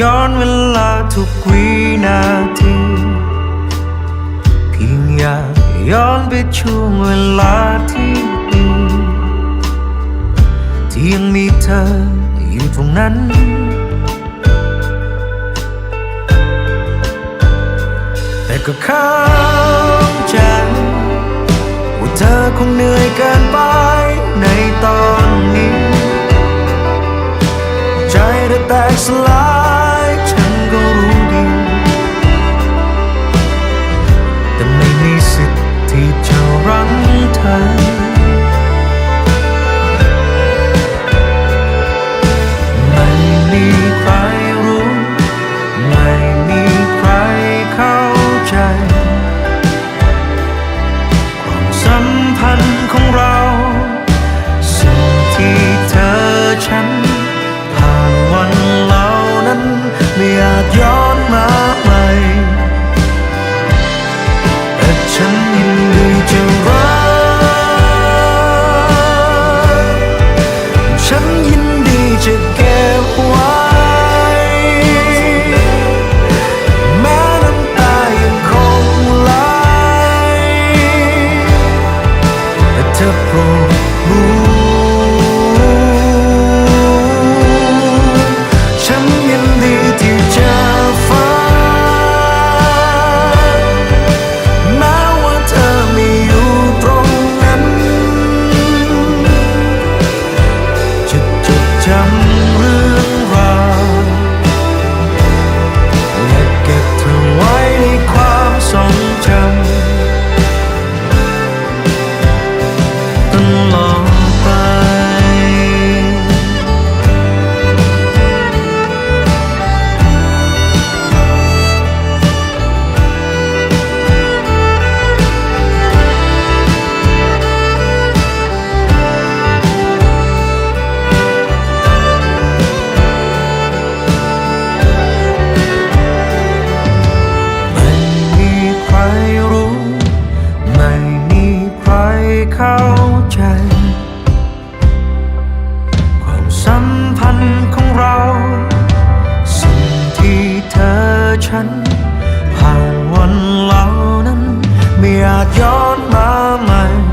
ย้อนเวลาทุกวินาทีเพียงอยากย้อนไปช่วงเวลาที่ดีที่ยังมีเธออยู่ตรงนั้น แต่ก็เข้าใจว่าเธอคงเหนื่อยเกินไปในตอนนี้ ใจเธอแตกสลาย ที่จะรั้งเธอ ไม่มีใครรู้ ไม่มีใครเข้าใจ ความสัมพันธ์ของเรา สิ่งที่เธอฉัน ผ่านวันเหล่านั้นไม่อาจย้อน ย้อนมาใหม่